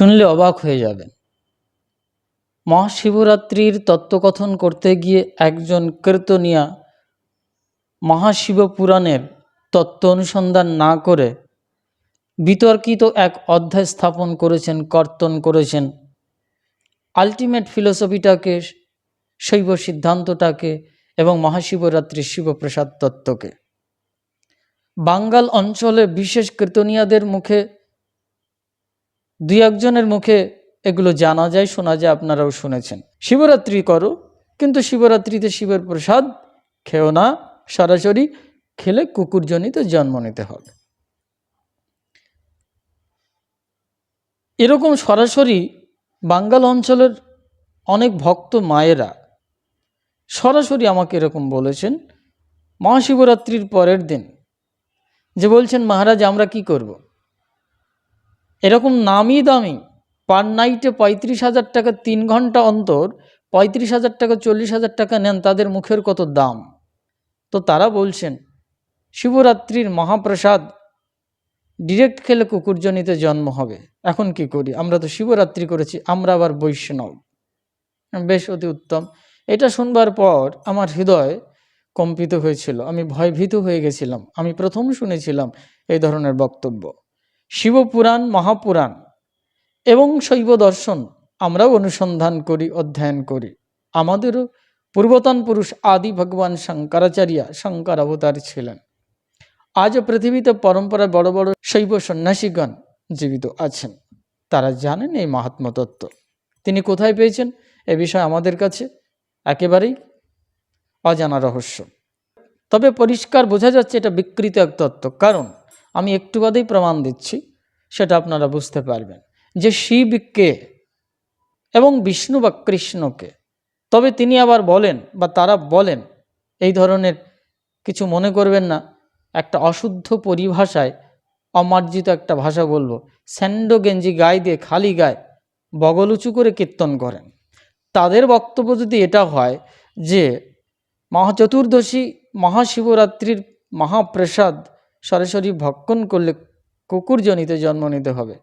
শুনলে অবাক হয়ে যাবেন। মহাশিবরাত্রির তত্ত্বকথন করতে গিয়ে একজন কীর্তনিয়া মহাশিব পুরাণের তত্ত্ব অনুসন্ধান না করে বিতর্কিত এক অধ্যায় স্থাপন করেছেন, কর্তন করেছেন। আলটিমেট ফিলোসফিটাকে শৈব সিদ্ধান্তটাকে এবং মহাশিবরাত্রির শিবপ্রসাদ তত্ত্বকে। বাঙ্গাল অঞ্চলে বিশেষ কীর্তনিয়াদের মুখে দুই একজনের মুখে এগুলো জানা যায়, শোনা যায়, আপনারাও শুনেছেন। শিবরাত্রি করো, কিন্তু শিবরাত্রিতে শিবের প্রসাদ খেও না, সরাসরি খেলে কুকুরজনিত জন্ম নিতে হবে। এরকম সরাসরি বাঙ্গাল অঞ্চলের অনেক ভক্ত মায়েরা সরাসরি আমাকে এরকম বলেছেন, মহাশিবরাত্রির পরের দিন। যে বলছেন, মহারাজ, আমরা কি করব। এরকম নামি দামি। পার নাইটে পঁয়ত্রিশ হাজার টাকা তিন ঘণ্টা অন্তর, পঁয়ত্রিশ হাজার টাকা, চল্লিশ হাজার টাকা নেন তাদের মুখের কত দাম। তো তারা বলছেন, শিবরাত্রির মহাপ্রসাদ, ডিরেক্ট খেলে কুকুরজনিতে জন্ম হবে। এখন কি করি? আমরা তো শিবরাত্রি করেছি, আমরা আবার বৈষ্ণব। বেশ, অতি উত্তম। এটা শুনবার পর আমার হৃদয় কম্পিত হয়েছিল। আমি ভয়ভীত হয়ে গেছিলাম। আমি প্রথম শুনেছিলাম এই ধরনের বক্তব্য। শিবপুরাণ, মহাপুরাণ এবং শৈব দর্শন আমরাও অনুসন্ধান করি, অধ্যয়ন করি। আমাদেরও পূর্বতন পুরুষ আদি ভগবান শঙ্করাচার্য শঙ্কর অবতার ছিলেন। আজও পৃথিবীতে পরম্পরায় বড় বড় শৈব সন্ন্যাসীগণ জীবিত আছেন। তারা জানেন এই মাহাত্ম তত্ত্ব। তিনি কোথায় পেয়েছেন এ বিষয়ে আমাদের কাছে একেবারেই অজানা রহস্য। তবে পরিষ্কার বোঝা যাচ্ছে এটা বিকৃত এক তত্ত্ব। কারণ আমি একটু বাদেই প্রমাণ দিচ্ছি, সেটা আপনারা বুঝতে পারবেন। যে শিবকে এবং বিষ্ণু বা কৃষ্ণকে, তবে তিনি আবার বলেন বা তারা বলেন, এই ধরনের কিছু মনে করবেন না, একটা অশুদ্ধ পরিভাষায় অমার্জিত একটা ভাষা বলব, স্যান্ডো গেঞ্জি গায়ে দিয়ে খালি গায়ে বগল উঁচু করে কীর্তন করেন। তাদের বক্তব্য যদি এটা হয় যে মহাচতুর্দশী, মহাশিবরাত্রির মহাপ্রসাদ সরাসরি ভক্ষণ করলে কুকুরজনিতে জন্ম নিতে হবে।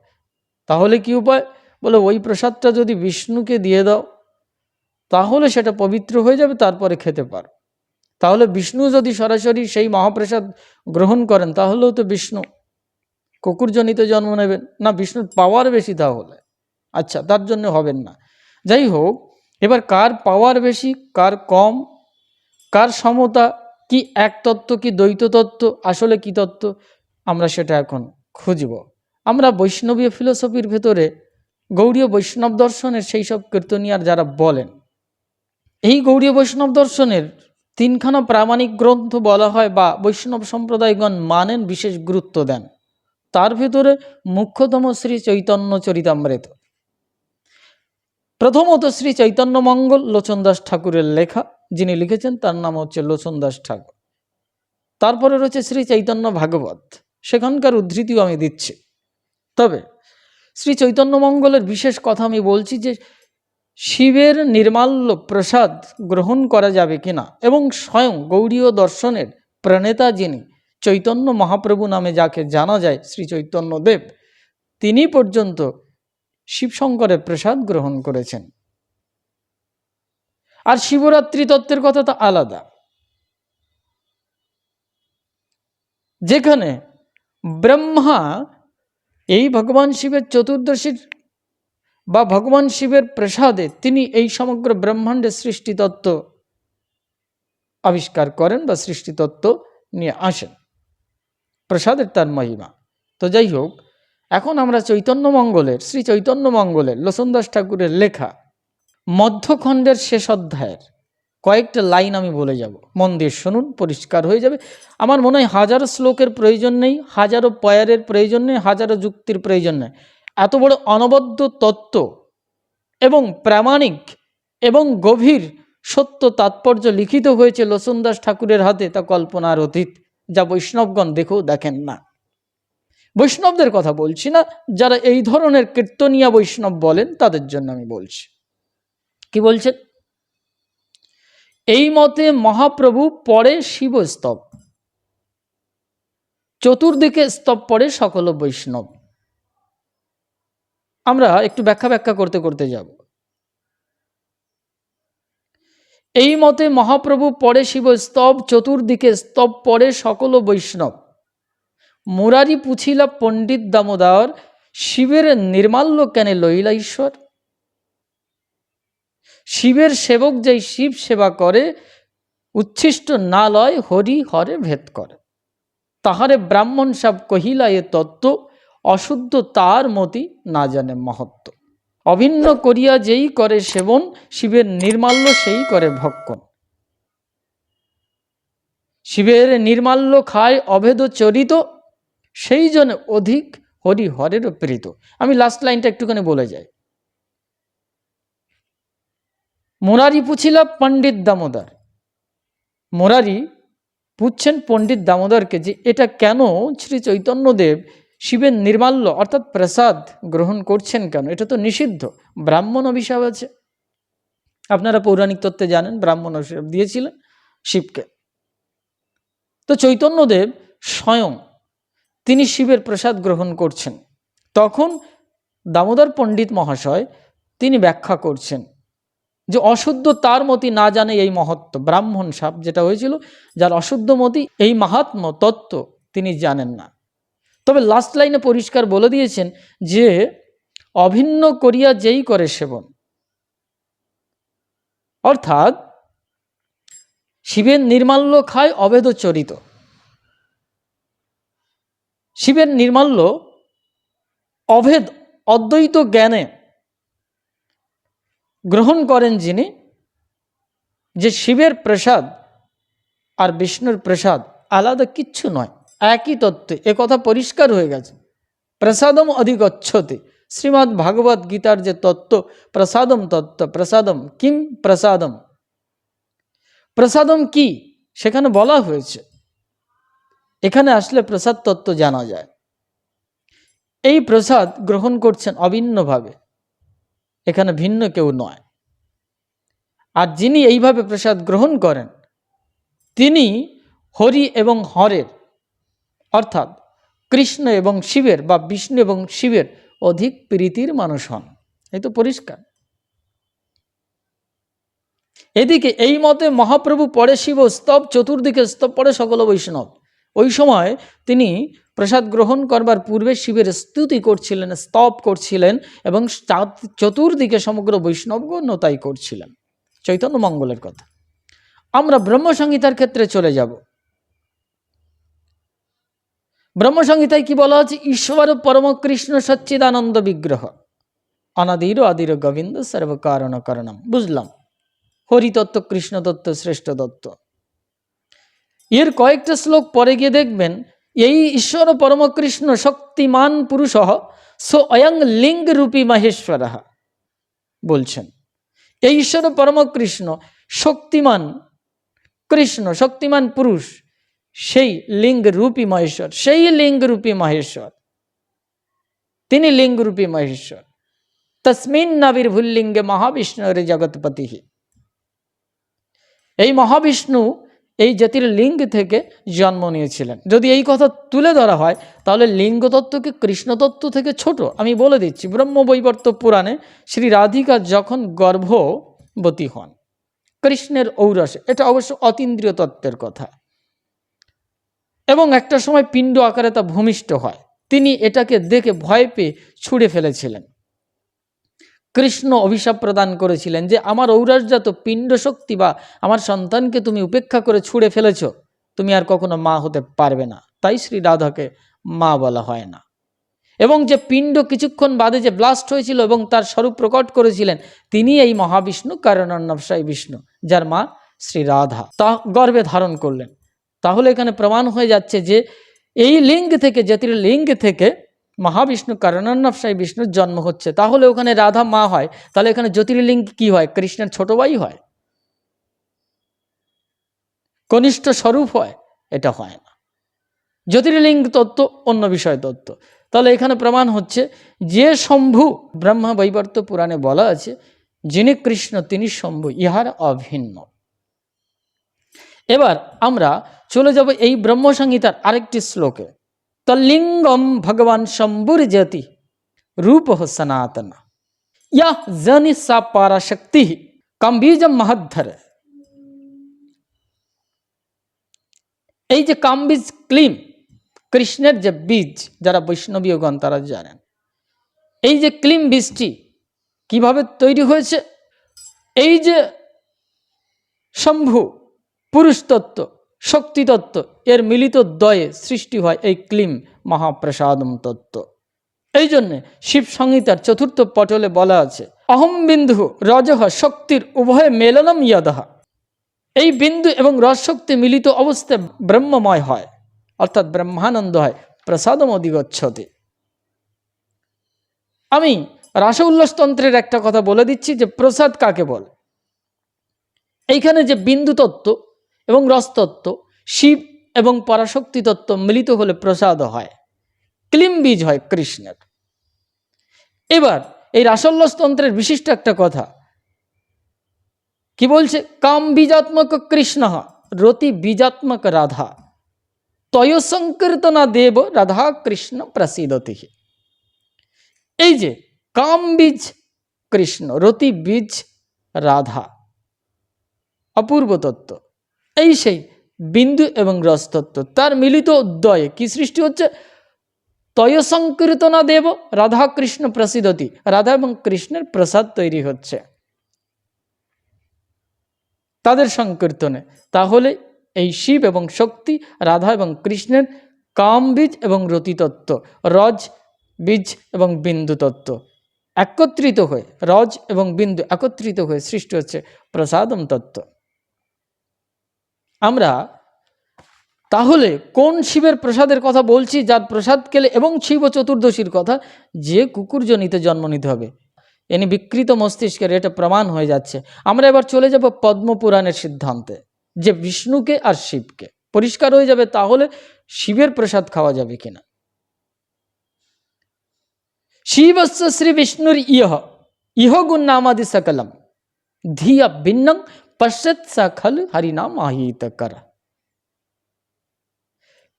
তাহলে কি উপায়? বলে, ওই প্রসাদটা যদি বিষ্ণুকে দিয়ে দাও, তাহলে সেটা পবিত্র হয়ে যাবে, তারপরে খেতে পারো। তাহলে বিষ্ণু যদি সরাসরি সেই মহাপ্রসাদ গ্রহণ করেন, তাহলেও তো বিষ্ণু কুকুরজনিত জন্ম নেবেন। না, বিষ্ণুর পাওয়ার বেশি তাহলে। আচ্ছা তার জন্য হবেন না। যাই হোক, এবার কার পাওয়ার বেশি, কার কম, কার সমতা কি এক তত্ত্ব, কি দ্বৈত তত্ত্ব, আসলে কি তত্ত্ব, আমরা সেটা এখন খুঁজব। আমরা বৈষ্ণবীয় ফিলোসফির ভেতরে গৌড়ীয় বৈষ্ণব দর্শনের সেই সব কীর্তনিয়ার যারা বলেন, এই গৌড়ীয় বৈষ্ণব দর্শনের তিনখানা প্রামাণিক গ্রন্থ বলা হয় বা বৈষ্ণব সম্প্রদায়গণ মানেন বিশেষ গুরুত্ব দেন। তার ভেতরে মুখ্যতম শ্রী চৈতন্য চরিতামৃত। প্রথমত শ্রী চৈতন্য মঙ্গল লোচন দাস ঠাকুরের লেখা যিনি লিখেছেন, তার নাম হচ্ছে লোচন দাস ঠাকুর। তারপরে রয়েছে শ্রী চৈতন্য ভাগবত। সেখানকার উদ্ধৃতিও আমি দিচ্ছি। তবে শ্রী চৈতন্য মঙ্গলের বিশেষ কথা আমি বলছি যে, শিবের নির্মাল্য প্রসাদ গ্রহণ করা যাবে কিনা এবং স্বয়ং গৌড়ীয় দর্শনের প্রণেতা যিনি চৈতন্য মহাপ্রভু নামে যাকে জানা যায় শ্রী চৈতন্য দেব, তিনি পর্যন্ত শিবশঙ্করের প্রসাদ গ্রহণ করেছেন। আর শিবরাত্রি তত্ত্বের কথা তো আলাদা। যেখানে ব্রহ্মা এই ভগবান শিবের চতুর্দশীর বা ভগবান শিবের প্রসাদে তিনি এই সমগ্র ব্রহ্মাণ্ডের সৃষ্টিতত্ত্ব আবিষ্কার করেন বা সৃষ্টিতত্ত্ব নিয়ে আসেন। প্রসাদের তার মহিমা। তো যাই হোক, এখন আমরা চৈতন্য মঙ্গলের, শ্রী চৈতন্য মঙ্গলের লোচনদাস ঠাকুরের লেখা মধ্যখণ্ডের শেষ অধ্যায়ের কয়েকটা লাইন আমি বলে যাব। মন দিয়ে শুনুন, পরিষ্কার হয়ে যাবে। আমার মনে হয় হাজারো শ্লোকের প্রয়োজন নেই, হাজারো পয়ারের প্রয়োজন নেই, হাজারো যুক্তির প্রয়োজন নেই। এত বড় অনবদ্য তত্ত্ব এবং প্রামাণিক এবং গভীর সত্য তাৎপর্য লিখিত হয়েছে লোচনদাস ঠাকুরের হাতে, তা কল্পনার অতীত, যা বৈষ্ণবগণ দেখেও দেখেন না। বৈষ্ণবদের কথা বলছি না, যারা এই ধরনের কীর্তনিয়া বৈষ্ণব বলেন, তাদের জন্য আমি বলছি। বলছেন? এই মতে মহাপ্রভু পরে শিবস্তব চতুর্দিকে স্তব পড়ে সকল বৈষ্ণব। আমরা একটু ব্যাখ্যা ব্যাখ্যা করতে করতে যাব। এই মতে মহাপ্রভু পরে শিব স্তব, চতুর্দিকে স্তব পরে সকল বৈষ্ণব। মুরারি পুছিলা পণ্ডিত দামোদর, শিবের নির্মাল্য কেন লইলা ঈশ্বর? শিবের সেবক যেই শিব সেবা করে, উচ্ছিষ্ট না লয় হরি হরে ভেদ করে। তাহারে ব্রাহ্মণ সব কহিলা এ তত্ত্ব, অশুদ্ধ তার মতি না জানে মহত্ব। অভিন্ন করিয়া যেই করে সেবন, শিবের নির্মাল্য সেই করে ভক্ষণ। শিবের নির্মাল্য খায় অভেদ চরিত, সেই জন্য অধিক হরি হরের প্রীত। আমি লাস্ট লাইনটা একটুখানি বলে যাই। মোরারি পুছিলা পণ্ডিত দামোদর। মোরারি পুচ্ছেন পণ্ডিত দামোদরকে যে এটা কেন শ্রী চৈতন্যদেব শিবের নির্মাল্য অর্থাৎ প্রসাদ গ্রহণ করছেন কেন? এটা তো নিষিদ্ধ। ব্রাহ্মণ অভিশাপ আছে। আপনারা পৌরাণিক তত্ত্বে জানেন ব্রাহ্মণ অভিশাপ দিয়েছিলেন শিবকে। তো চৈতন্যদেব স্বয়ং তিনি শিবের প্রসাদ গ্রহণ করছেন। তখন দামোদর পণ্ডিত মহাশয় তিনি ব্যাখ্যা করছেন যে অশুদ্ধ তার মতি না জানে এই মহত্ব। ব্রাহ্মণ সাপ যেটা হয়েছিল, যার অশুদ্ধ মতি এই মাহাত্ম তত্ত্ব তিনি জানেন না। তবে লাস্ট লাইনে পরিষ্কার বলে দিয়েছেন যে, অভিন্ন করিয়া যেই করে সেবন। অর্থাৎ, শিবের নির্মাল্য খায় অবেদ চরিত। শিবের নির্মাল্য অভেদ অদ্বৈত জ্ঞানে গ্রহণ করেন যিনি, যে শিবের প্রসাদ আর বিষ্ণুর প্রসাদ আলাদা কিচ্ছু নয়, একই তত্ত্বে। এ কথা পরিষ্কার হয়ে গেছে। প্রসাদম অধিগচ্ছতে। শ্রীমদ্ ভাগবত গীতার যে তত্ত্ব, প্রসাদম তত্ত্ব, প্রসাদম কিম প্রসাদম। প্রসাদম কি? সেখানে বলা হয়েছে। এখানে আসলে প্রসাদ তত্ত্ব জানা যায়। এই প্রসাদ গ্রহণ করছেন অভিন্নভাবে। এখানে ভিন্ন কেউ নয়। আর যিনি এইভাবে প্রসাদ গ্রহণ করেন, তিনি হরি এবং হরের, অর্থাৎ কৃষ্ণ এবং শিবের বা বিষ্ণু এবং শিবের অধিক প্রীতির মানুষ হন। এই তো পরিষ্কার। এদিকে এই মতে মহাপ্রভু পরে শিব স্তব, চতুর্দিকে স্তব পড়ে সকল বৈষ্ণব। ওই সময় তিনি প্রসাদ গ্রহণ করবার পূর্বে শিবের স্তুতি করছিলেন, স্তব করছিলেন এবং চতুর্দিকে সমগ্র বৈষ্ণবগণ তাই করছিলেন। চৈতন্য মঙ্গলের কথা। আমরা ব্রহ্মসংহিতার ক্ষেত্রে চলে যাব। ব্রহ্মসংহিতায় কি বলা আছে? ঈশ্বর পরম কৃষ্ণ সচ্চিদানন্দ বিগ্রহ। অনাদির আদির গোবিন্দ সর্বকারণ কারণম। বুঝলাম। হরিতত্ত্ব, কৃষ্ণতত্ত্ব শ্রেষ্ঠ তত্ত্ব এর কয়েকটা শ্লোক পরে গিয়ে দেখবেন, এই ঈশ্বর পরমকৃষ্ণ শক্তিমান পুরুষ স অয়ং লিঙ্গ রূপী মহেশ্বর বলছেন। এই ঈশ্বর পরমকৃষ্ণ শক্তিমান কৃষ্ণ, শক্তিমান পুরুষ, সেই লিঙ্গ রূপী মহেশ্বর, সেই লিঙ্গ রূপী মহেশ্বর। তিনি লিঙ্গ রূপী মহেশ্বর। তসমিন নাবির্ভুল্লিঙ্গে মহাবিষ্ণুর জগৎপতি। এই মহাবিষ্ণু এই জাতির লিঙ্গ থেকে জন্ম নিয়েছিলেন। যদি এই কথা তুলে ধরা হয়, তাহলে লিঙ্গতত্ত্বকে কৃষ্ণতত্ত্ব থেকে ছোট। আমি বলে দিচ্ছি, ব্রহ্মবৈবর্ত পুরাণে শ্রী রাধিকা যখন গর্ভবতী হন, কৃষ্ণের ঔরসে, এটা অবশ্য অতীন্দ্রিয় তত্ত্বের কথা, এবং একটা সময় পিণ্ড আকারে তা ভূমিষ্ঠ হয়। তিনি এটাকে দেখে ভয় পেয়ে ছুঁড়ে ফেলেছিলেন। কৃষ্ণ অভিশাপ প্রদান করেছিলেন যে আমার ঔরাসজাত পিণ্ড শক্তি বা আমার সন্তানকে তুমি উপেক্ষা করে ছুঁড়ে ফেলেছ, তুমি আর কখনো মা হতে পারবে না। তাই শ্রী রাধাকে মা বলা হয় না। এবং যে পিণ্ড কিছুক্ষণ বাদে যে ব্লাস্ট হয়েছিল এবং তার স্বরূপ প্রকট করেছিলেন, তিনি এই মহাবিষ্ণু কারণান্নবসাই বিষ্ণু, যার মা শ্রী রাধা। তা গর্বে ধারণ করলেন। তাহলে এখানে প্রমাণ হয়ে যাচ্ছে যে এই লিঙ্গ থেকে জাতির লিঙ্গ থেকে মহাবিষ্ণু কারণান্নবসাই বিষ্ণুর জন্ম হচ্ছে। তাহলে ওখানে রাধা মা হয়। তাহলে এখানে জ্যোতির্লিঙ্গ কি হয়? কৃষ্ণের ছোট ভাই হয়? কনিষ্ঠ স্বরূপ হয়? এটা হয় না। জ্যোতির্লিঙ্গ তত্ত্ব, অন্য বিষয় তত্ত্ব। তাহলে এখানে প্রমাণ হচ্ছে যে শম্ভু ব্রহ্মা বৈবর্ত পুরাণে বলা আছে, যিনি কৃষ্ণ, তিনি শম্ভু, ইহার অভিন্ন। এবার আমরা চলে যাব এই ব্রহ্মসংহিতার আরেকটি শ্লোকে। তল্লিঙ্গম ভগবান শম্ভুর জ্যোতি রূপ সনাতন ইয়া জনি সা পারাশক্তি কাম্বীজ মহাধর এই যে কাম্বিজ ক্লিম কৃষ্ণের যে বীজ, যারা বৈষ্ণবীয় গণ তারা জানেন, এই যে ক্লিম বীজটি কীভাবে তৈরি হয়েছে? এই যে শম্ভু পুরুষ তত্ত্ব শক্তি তত্ত্ব এর মিলিত দয়ে সৃষ্টি হয় এই ক্লিম মহাপ্রসাদম তত্ত্ব। এই জন্যে শিব সংহিতার চতুর্থ পটলে বলা আছে, অহম বিন্দু রজহ শক্তির উভয় মেলনম ইয়দহ এই বিন্দু এবং রস শক্তি মিলিত অবস্থায় ব্রহ্মময় হয়, অর্থাৎ ব্রহ্মানন্দ হয়, প্রসাদম অধিগচ্ছতে। আমি রাস উল্লাসতন্ত্রের একটা কথা বলে দিচ্ছি যে প্রসাদ কাকে বলে? এইখানে যে বিন্দু তত্ত্ব এবং রসতত্ত্ব, শিব এবং পরাশক্তি তত্ত্ব মিলিত হলে প্রসাদ হয়। ক্লিম বীজ হয় কৃষ্ণের। এবার এই রাসল্যস্তন্ত্রের বিশিষ্ট একটা কথা। কি বলছে? কাম বীজাত্মক কৃষ্ণ রতি বীজাত্মক রাধা। তয় সংকীর্তনা দেব রাধা কৃষ্ণ প্রসিদতি। এই যে কাম বীজ কৃষ্ণ, রতি বীজ রাধা। অপূর্ব তত্ত্ব। এই সেই বিন্দু এবং রসতত্ত্ব। তার মিলিত উদ্দয়ে কি সৃষ্টি হচ্ছে? তয় সংকীর্তনা দেব, রাধা কৃষ্ণ প্রসিদ্ধতি রাধা এবং কৃষ্ণের প্রসাদ তৈরি হচ্ছে। তাদের সংকীর্তনে। তাহলে এই শিব এবং শক্তি, রাধা এবং কৃষ্ণের কাম বীজ এবং রতিতত্ত্ব, রজ, বীজ এবং বিন্দু তত্ত্ব একত্রিত হয়ে, রজ এবং বিন্দু একত্রিত হয়ে সৃষ্টি হচ্ছে প্রসাদম তত্ত্ব। আমরা তাহলে কোন শিবের প্রসাদের কথা বলছি? যার প্রসাদ খেলে এবং শিব চতুর্দশীর কথা, যে কুকুরজনিতে জন্ম নিতে হবে। এনি বিকৃত মস্তিষ্কের এটা প্রমাণ হয়ে যাচ্ছে। আমরা এবার চলে যাব পদ্মপুরাণের সিদ্ধান্তে, যে বিষ্ণুকে আর শিবকে। পরিষ্কার হয়ে যাবে তাহলে শিবের প্রসাদ খাওয়া যাবে কিনা। শিবস্য শ্রী বিষ্ণুর ইহ ইহ গুণনামাদি সকলম, ধিয়া ভিন্নং পশ্যৎ সখল হরিনাম আহিত কর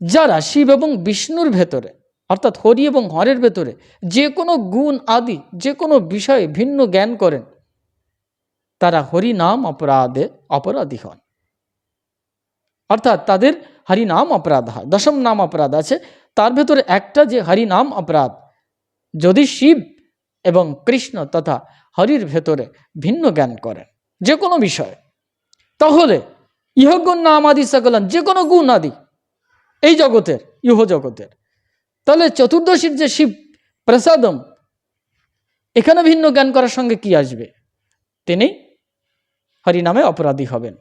যারা শিব এবং বিষ্ণুর ভেতরে, অর্থাৎ হরি এবং হরের ভেতরে, যে কোনো গুণ আদি, যে কোনো বিষয়ে ভিন্ন জ্ঞান করেন, তারা হরি নাম অপরাধে অপরাধী হন। অর্থাৎ তাদের হরি নাম অপরাধ হয়, দশম নাম অপরাধ আছে। তার ভেতরে একটা যে হরি নাম অপরাধ, যদি শিব এবং কৃষ্ণ তথা হরির ভেতরে ভিন্ন জ্ঞান করেন, যে কোনো বিষয়ে। তাহলে ইহগুণ নাম আদি সকলন যে কোনো গুণ আদি, এই জগতের, ইহ জগতের। তাহলে চতুর্দশীর যে শিব প্রসাদম, এখানে ভিন্ন জ্ঞান করার সঙ্গে কি আসবে? তিনি হরিনামে অপরাধী হবেন,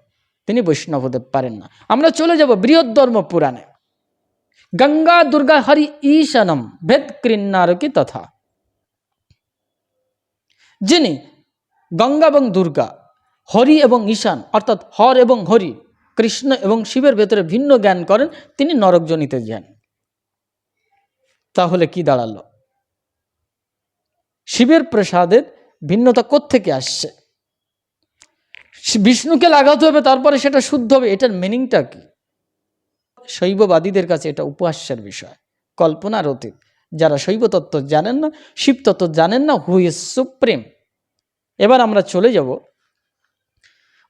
তিনি বৈষ্ণব হতে পারেন না। আমরা চলে যাব বৃহৎ ধর্ম পুরাণে। গঙ্গা, দুর্গা, হরি, ঈশানম, ভেদ কৃন্নারকি তথা। যিনি গঙ্গা এবং দুর্গা হরি এবং ঈশান, অর্থাৎ হর এবং হরি, কৃষ্ণ এবং শিবের ভেতরে ভিন্ন জ্ঞান করেন, তিনি নরকজনিতে যান তাহলে কি দাঁড়াল? শিবের প্রসাদের ভিন্নতা থেকে আসছে? বিষ্ণুকে লাগাতে হবে, তারপরে সেটা শুদ্ধ হবে, এটার মিনিংটা কি? শৈববাদীদের কাছে এটা উপহাস্যের বিষয়, কল্পনার অতীত। যারা শৈব তত্ত্ব জানেন না শিব তত্ত্ব জানেন না হু ইজ সুপ্রিম এবার আমরা চলে যাব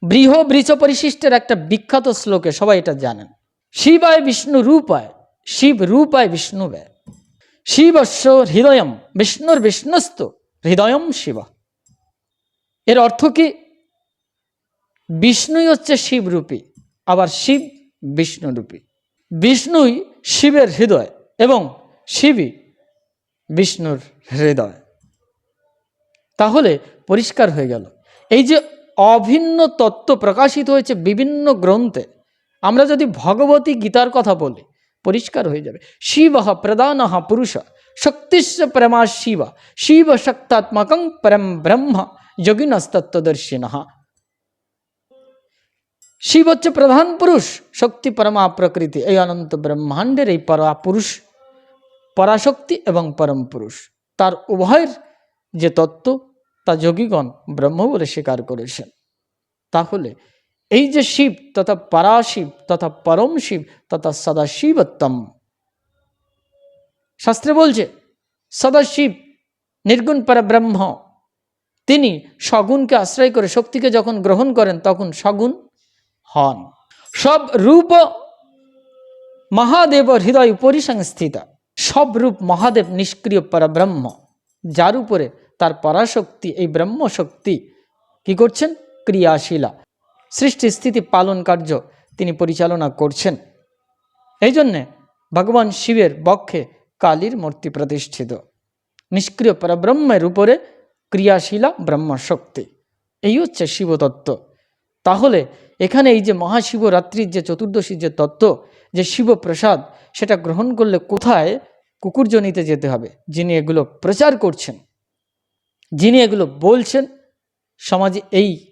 বৃহ বৃষ পরিশিষ্টের একটা বিখ্যাত শ্লোকে সবাই এটা জানেন। শিবায় বিষ্ণু রূপায়, শিব রূপায় বিষ্ণু ব্যয় শিবস্য হৃদয়ম, বিষ্ণুর বিষ্ণুস্ত, হৃদয়ম শিব। এর অর্থ কি? বিষ্ণুই হচ্ছে শিবরূপী আবার শিব বিষ্ণুরূপী বিষ্ণুই শিবের হৃদয় এবং শিবই বিষ্ণুর হৃদয়। তাহলে পরিষ্কার হয়ে গেল। এই যে অভিন্ন তত্ত্ব প্রকাশিত হয়েছে বিভিন্ন গ্রন্থে। আমরা যদি ভগবতী গীতার কথা বলি, পরিষ্কার হয়ে যাবে। শিব প্রধান পুরুষ শক্তিস্ব পরমা শিব শিব শক্তাত্মক পরম ব্রহ্ম যোগিনস্তত্বদর্শিন শিব হচ্ছে প্রধান পুরুষ, শক্তি পরমা প্রকৃতি, এই অনন্ত ব্রহ্মাণ্ডের এই পরা পুরুষ, পরাশক্তি এবং পরম পুরুষ। তার উভয়ের যে তত্ত্ব তা যোগীগণ ব্রহ্ম বলে স্বীকার করেছেন। তাহলে এই যে শিব তথা পরাশিব তথা পরম শিব তথা সদাশিবত্তম, শাস্ত্রে বলছে, সদাশিব নির্গুণ পরব্রহ্ম, তিনি সগুণকে আশ্রয় করে শক্তিকে যখন গ্রহণ করেন তখন সগুণ হন। সব রূপ মহাদেব হৃদয় পরিসংস্থিত সব রূপ মহাদেব নিষ্ক্রিয় পরব্রহ্ম, যার উপরে তার পরাশক্তি, এই ব্রহ্মশক্তি কি করছেন? ক্রিয়াশীলা। সৃষ্টি স্থিতি পালন কার্য তিনি পরিচালনা করছেন। এই জন্যে ভগবান শিবের বক্ষে কালীর মূর্তি প্রতিষ্ঠিত। নিষ্ক্রিয় পরব্রহ্মের উপরে ক্রিয়াশীলা, ব্রহ্মশক্তি। এই হচ্ছে শিবতত্ত্ব। তাহলে এখানে এই যে মহাশিবরাত্রির যে চতুর্দশীর যে তত্ত্ব, যে শিবপ্রসাদ, সেটা গ্রহণ করলে কোথায় কুকুরজনিতে যেতে হবে, যিনি এগুলো প্রচার করছেন? যিনি এগুলো বলছেন, সমাজে এই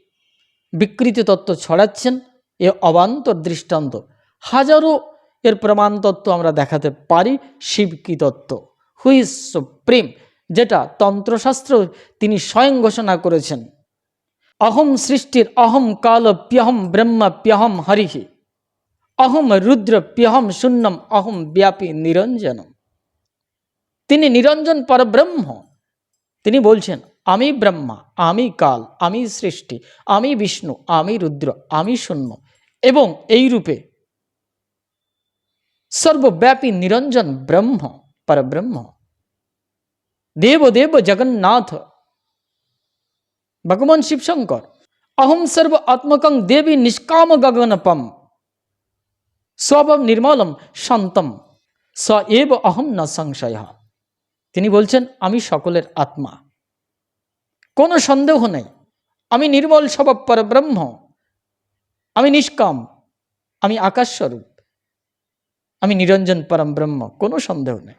বিকৃতি তত্ত্ব ছড়াচ্ছেন, এ অবান্তর দৃষ্টান্ত। হাজারো এর প্রমাণ তত্ত্ব আমরা দেখাতে পারি, শিব কি তত্ত্ব? হুইস সুপ্রিম যেটা তন্ত্রশাস্ত্র তিনি স্বয়ং ঘোষণা করেছেন। অহম সৃষ্টির অহম কাল প্যহম ব্রহ্ম প্যহম হরিহি। অহম রুদ্র প্যহম শূন্যম, অহম ব্যাপী নিরঞ্জনম। তিনি নিরঞ্জন পরব্রহ্ম। তিনি বলছেন, আমি ব্রহ্মা, আমি কাল, আমি সৃষ্টি, আমি বিষ্ণু, আমি রুদ্র, আমি শূন্য। এবং এই রূপে সর্বব্যাপী নিরঞ্জন ব্রহ্ম, পরব্রহ্ম। দেব দেব জগন্নাথ, ভগবান শিবশঙ্কর অহম সর্ব আত্মকং দেবী নিষ্কাম গগনপম, স্বভাব নির্মলম শান্তম। স এব অহম ন সংশয়। তিনি বলছেন, আমি সকলের আত্মা। কোনো সন্দেহ নেই। আমি নির্মল স্বভাব পরব্রহ্ম। আমি নিষ্কাম। আমি আকাশস্বরূপ। আমি নিরঞ্জন পরম ব্রহ্ম কোনো সন্দেহ নেই।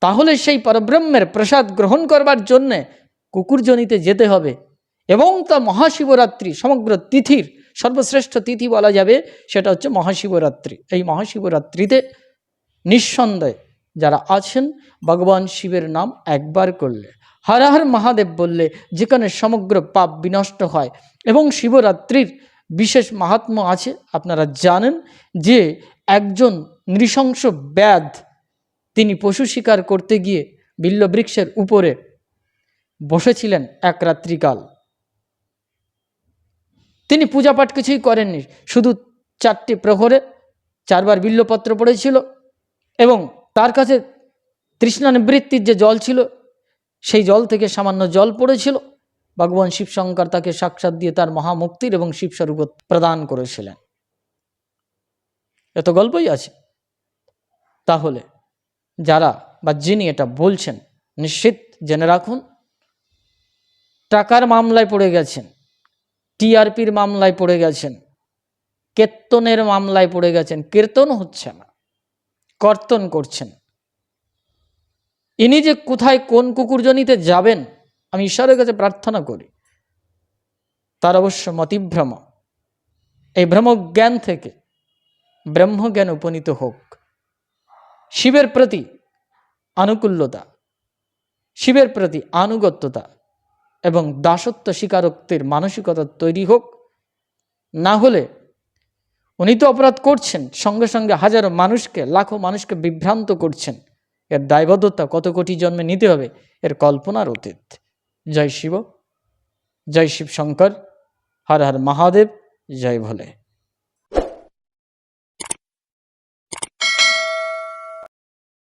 তাহলে সেই পরব্রহ্মের প্রসাদ গ্রহণ করবার জন্যে কুকুরজনিতে যেতে হবে এবং তা মহাশিবরাত্রি, সমগ্র তিথির সর্বশ্রেষ্ঠ তিথি বলা যাবে, সেটা হচ্ছে মহাশিবরাত্রি। এই মহাশিবরাত্রিতে নিঃসন্দেহে যারা আছেন, ভগবান শিবের নাম একবার করলে। হর হর মহাদেব বললে, যেখানে সমগ্র পাপ বিনষ্ট হয় এবং শিবরাত্রির বিশেষ মাহাত্ম্য আছে, আপনারা জানেন যে একজন নৃশংস ব্যাধ তিনি পশু শিকার করতে গিয়ে বিল্লবৃক্ষের উপরে বসেছিলেন এক রাত্রিকাল। তিনি পূজাপাঠ কিছুই করেননি, শুধু চারটি প্রহরে চারবার বিল্লপত্র পড়েছিল এবং তার কাছে তৃষ্ণা নিবৃত্তির যে জল ছিল, সেই জল থেকে সামান্য জল পড়েছিল। ভগবান শিবশঙ্কর তাকে সাক্ষাৎ দিয়ে তার মহামুক্তির এবং শিবস্বরূপ প্রদান করেছিলেন। এত গল্পই আছে। তাহলে যারা বা যিনি এটা বলছেন, নিশ্চিত জেনে রাখুন, টাকার মামলায় পড়ে গেছেন, টিআরপির মামলায় পড়ে গেছেন কীর্তনের মামলায় পড়ে গেছেন কীর্তন হচ্ছে না। কর্তন করছেন। ইনি যে কোথায় কোন কুকুরজনিতে যাবেন, আমি ঈশ্বরের কাছে প্রার্থনা করি। তার অবশ্য মতিভ্রম এই ভ্রমজ্ঞান থেকে ব্রহ্মজ্ঞান উপনীত হোক। শিবের প্রতি আনুকূল্যতা, শিবের প্রতি আনুগত্যতা এবং দাসত্ব স্বীকারোক্তির মানসিকতা তৈরি হোক, না হলে উনি তো অপরাধ করছেন, সঙ্গে সঙ্গে হাজারো মানুষকে, লাখো মানুষকে বিভ্রান্ত করছেন। এর দায়বদ্ধতা কত কোটি জন্মে নিতে হবে, এর কল্পনার অতীত। জয় শিব জয় শিব শঙ্কর হর হর মহাদেব, জয় ভোলে।